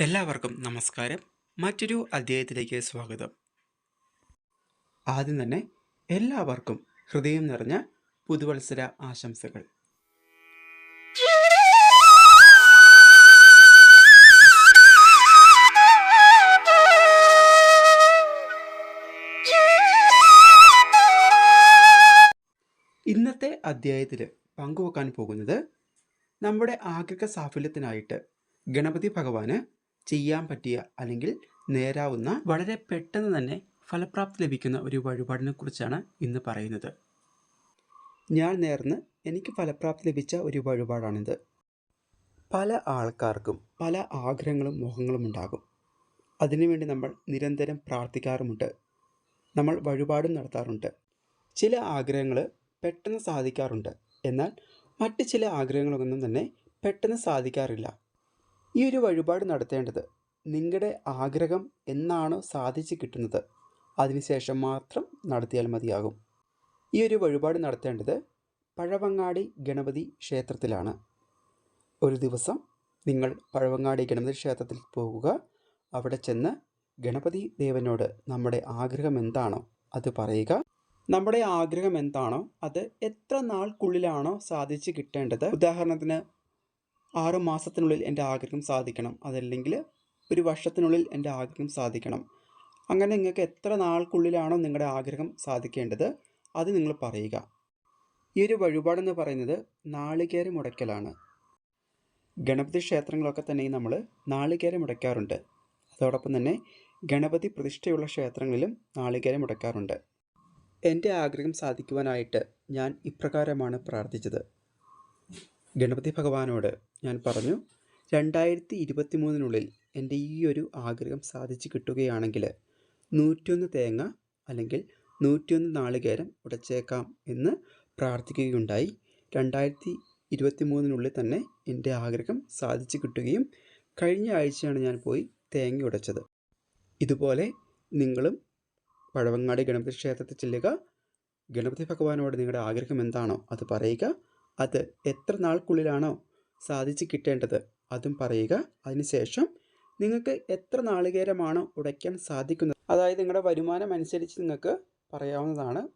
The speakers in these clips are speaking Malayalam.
എല്ലാവർക്കും നമസ്കാരം. മറ്റൊരു അധ്യായത്തിലേക്ക് സ്വാഗതം. ആദ്യം തന്നെ എല്ലാവർക്കും ഹൃദയം നിറഞ്ഞ പുതുവത്സര ആശംസകൾ. ഇന്നത്തെ അധ്യായത്തിൽ പങ്കുവെക്കാൻ പോകുന്നത് നമ്മുടെ ആഗ്രഹ സാഫല്യത്തിനായിട്ട് ഗണപതി ഭഗവാന് ചെയ്യാൻ പറ്റിയ അല്ലെങ്കിൽ നേരാവുന്ന വളരെ പെട്ടെന്ന് തന്നെ ഫലപ്രാപ്തി ലഭിക്കുന്ന ഒരു വഴിപാടിനെ കുറിച്ചാണ് ഇന്ന് പറയുന്നത്. ഞാൻ നേർന്ന് എനിക്ക് ഫലപ്രാപ്തി ലഭിച്ച ഒരു വഴിപാടാണിത്. പല ആൾക്കാർക്കും പല ആഗ്രഹങ്ങളും മോഹങ്ങളും ഉണ്ടാകും. അതിനുവേണ്ടി നമ്മൾ നിരന്തരം പ്രാർത്ഥിക്കാറുമുണ്ട്. നമ്മൾ വഴിപാടും നടത്താറുണ്ട്. ചില ആഗ്രഹങ്ങൾ പെട്ടെന്ന് സാധിക്കാറുണ്ട്. എന്നാൽ മറ്റ് ചില ആഗ്രഹങ്ങളൊന്നും തന്നെ പെട്ടെന്ന് സാധിക്കാറില്ല. ഈ ഒരു വഴിപാട് നടത്തേണ്ടത് നിങ്ങളുടെ ആഗ്രഹം എന്നാണോ സാധിച്ചു കിട്ടുന്നത്? അതിനുശേഷം മാത്രം നടത്തിയാൽ മതിയാകും. ഈ ഒരു വഴിപാട് നടത്തേണ്ടത് പഴവങ്ങാടി ഗണപതി ക്ഷേത്രത്തിലാണ്. ഒരു ദിവസം നിങ്ങൾ പഴവങ്ങാടി ഗണപതി ക്ഷേത്രത്തിൽ പോകുക. അവിടെ ചെന്ന് ഗണപതി ദേവനോട് നമ്മുടെ ആഗ്രഹം എന്താണോ അത് പറയുക. നമ്മുടെ ആഗ്രഹം എന്താണോ അത് എത്ര നാൾക്കുള്ളിലാണോ സാധിച്ചു കിട്ടേണ്ടത്? ഉദാഹരണത്തിന് ആറ് മാസത്തിനുള്ളിൽ എന്റെ ആഗ്രഹം സാധിക്കണം. അതല്ലെങ്കിൽ ഒരു വർഷത്തിനുള്ളിൽ എന്റെ ആഗ്രഹം സാധിക്കണം. അങ്ങനെ നിങ്ങൾക്ക് എത്ര നാൾക്കുള്ളിലാണോ നിങ്ങളുടെ ആഗ്രഹം സാധിക്കേണ്ടത് അത് നിങ്ങൾ പറയുക. ഈ ഒരു വഴിപാടെന്ന് പറയുന്നത് നാളികേരം മുടക്കലാണ്. ഗണപതി ക്ഷേത്രങ്ങളൊക്കെ തന്നെ നമ്മൾ നാളികേരം മുടക്കാറുണ്ട്. അതോടൊപ്പം തന്നെ ഗണപതി പ്രതിഷ്ഠയുള്ള ക്ഷേത്രങ്ങളിലും നാളികേരം മുടക്കാറുണ്ട്. എന്റെ ആഗ്രഹം സാധിക്കുവാനായിട്ട് ഞാൻ ഇപ്രകാരമാണ് പ്രാർത്ഥിച്ചത്. ഗണപതി ഭഗവാനോട് ഞാൻ പറഞ്ഞു രണ്ടായിരത്തി ഇരുപത്തി മൂന്നിനുള്ളിൽ എന്റെ ഈ ഒരു ആഗ്രഹം സാധിച്ചു കിട്ടുകയാണെങ്കിൽ നൂറ്റിയൊന്ന് തേങ്ങ അല്ലെങ്കിൽ നൂറ്റിയൊന്ന് നാളികേരം ഉടച്ചേക്കാം എന്ന് പ്രാർത്ഥിക്കുകയുണ്ടായി. രണ്ടായിരത്തി ഇരുപത്തി മൂന്നിനുള്ളിൽ തന്നെ എന്റെ ആഗ്രഹം സാധിച്ചു കിട്ടുകയും കഴിഞ്ഞ ആഴ്ചയാണ് ഞാൻ പോയി തേങ്ങ ഉടച്ചത്. ഇതുപോലെ നിങ്ങളും പഴവങ്ങാടി ഗണപതി ക്ഷേത്രത്തിൽ ചെല്ലുക. ഗണപതി ഭഗവാനോട് നിങ്ങളുടെ ആഗ്രഹം എന്താണോ അത് പറയുക. അത് എത്ര നാൾക്കുള്ളിലാണോ സാധിച്ച് കിട്ടേണ്ടത്? അതും പറയുക. അതിനുശേഷം നിങ്ങൾക്ക് എത്ര നാളികേരമാണോ ഉടയ്ക്കാൻ സാധിക്കുന്നത്? അതായത് നിങ്ങളുടെ വരുമാനം അനുസരിച്ച് നിങ്ങൾക്ക് പറയാവുന്നതാണ്.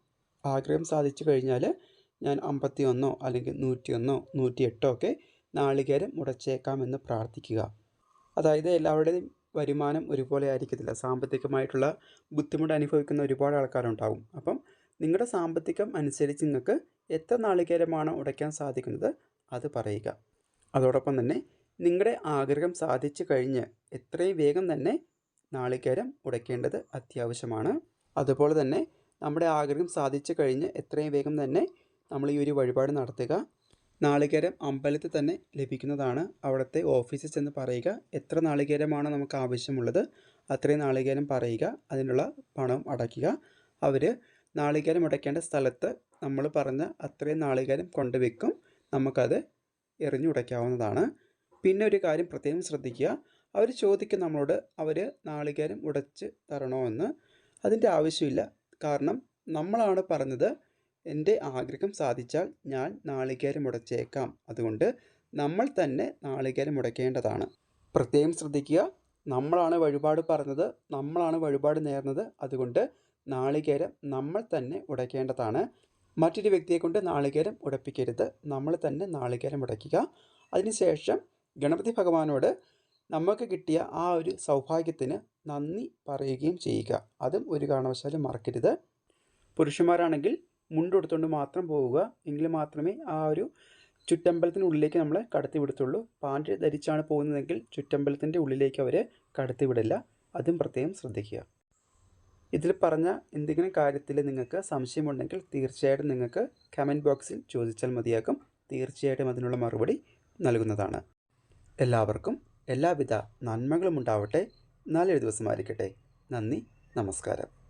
ആഗ്രഹം സാധിച്ചു കഴിഞ്ഞാൽ ഞാൻ അമ്പത്തി ഒന്നോ അല്ലെങ്കിൽ നൂറ്റിയൊന്നോ നൂറ്റി എട്ടോ ഒക്കെ നാളികേരം ഉടച്ചേക്കാമെന്ന് പ്രാർത്ഥിക്കുക. അതായത് എല്ലാവരുടെയും വരുമാനം ഒരുപോലെ ആയിരിക്കത്തില്ല. സാമ്പത്തികമായിട്ടുള്ള ബുദ്ധിമുട്ട് അനുഭവിക്കുന്ന ഒരുപാട് ആൾക്കാരുണ്ടാവും. അപ്പം നിങ്ങളുടെ സാമ്പത്തികം അനുസരിച്ച് നിങ്ങൾക്ക് എത്ര നാളികേരമാണ് ഉടയ്ക്കാൻ സാധിക്കുന്നത്? അത് പറയുക. അതോടൊപ്പം തന്നെ നിങ്ങളുടെ ആഗ്രഹം സാധിച്ചു കഴിഞ്ഞ് എത്രയും വേഗം തന്നെ നാളികേരം ഉടയ്ക്കേണ്ടത് അത്യാവശ്യമാണ്. അതുപോലെ തന്നെ നമ്മുടെ ആഗ്രഹം സാധിച്ചു കഴിഞ്ഞ് എത്രയും വേഗം തന്നെ നമ്മൾ ഈ ഒരു വഴിപാട് നടത്തുക. നാളികേരം അമ്പലത്തിൽ തന്നെ ലഭിക്കുന്നതാണ് അവിടുത്തെ ഓഫീസിൽ ചെന്ന് പറയുക എത്ര നാളികേരമാണ് നമുക്ക് ആവശ്യമുള്ളത്. അത്രയും നാളികേരം പറയുക അതിനുള്ള പണം അടയ്ക്കുക. അവർ നാളികേരം അടയ്ക്കേണ്ട സ്ഥലത്ത് നമ്മൾ പറഞ്ഞ അത്രയും നാളികേരം കൊണ്ടുവെക്കും നമുക്കത് എറിഞ്ഞുടയ്ക്കാവുന്നതാണ് പിന്നെ ഒരു കാര്യം പ്രത്യേകം ശ്രദ്ധിക്കുക. അവർ ചോദിക്കും നമ്മളോട് അവർ നാളികേരം ഉടച്ച് തരണോ എന്ന് അതിന്റെ ആവശ്യമില്ല. കാരണം നമ്മളാണ് പറഞ്ഞത് എന്റെ ആഗ്രഹം സാധിച്ചാൽ ഞാൻ നാളികേരം ഉടച്ചേക്കാം. അതുകൊണ്ട് നമ്മൾ തന്നെ നാളികേരം ഉടയ്ക്കേണ്ടതാണ് പ്രത്യേകം ശ്രദ്ധിക്കുക. നമ്മളാണ് വഴിപാട് പറഞ്ഞത് നമ്മളാണ് വഴിപാട് നേർന്നത്. അതുകൊണ്ട് നാളികേരം നമ്മൾ തന്നെ ഉടയ്ക്കേണ്ടതാണ് മറ്റൊരു വ്യക്തിയെ കൊണ്ട് നാളികേരം ഉടപ്പിക്കരുത്. നമ്മൾ തന്നെ നാളികേരം ഉടയ്ക്കുക. അതിനുശേഷം ഗണപതി ഭഗവാനോട് നമുക്ക് കിട്ടിയ ആ ഒരു സൗഭാഗ്യത്തിന് നന്ദി പറയുകയും ചെയ്യുക. അതും ഒരു കാരണവശാലും മറക്കരുത്. പുരുഷന്മാരാണെങ്കിൽ മുണ്ടെടുത്തുകൊണ്ട് മാത്രം പോവുക. എങ്കിൽ മാത്രമേ ആ ഒരു ചുറ്റമ്പലത്തിനുള്ളിലേക്ക് നമ്മളെ കടത്തി വിടത്തുള്ളൂ. പാന്റ് ധരിച്ചാണ് പോകുന്നതെങ്കിൽ ചുറ്റമ്പലത്തിന്റെ ഉള്ളിലേക്ക് അവരെ കടത്തി വിടില്ല. അതും പ്രത്യേകം ശ്രദ്ധിക്കുക. ഇതിൽ പറഞ്ഞ എന്തെങ്കിലും കാര്യത്തിൽ നിങ്ങൾക്ക് സംശയമുണ്ടെങ്കിൽ തീർച്ചയായിട്ടും നിങ്ങൾക്ക് കമന്റ് ബോക്സിൽ ചോദിച്ചാൽ മതിയാകും. തീർച്ചയായിട്ടും അതിനുള്ള മറുപടി നൽകുന്നതാണ്. എല്ലാവർക്കും എല്ലാവിധ നന്മകളും ഉണ്ടാവട്ടെ. നല്ലൊരു ദിവസമായിരിക്കട്ടെ നന്ദി നമസ്കാരം.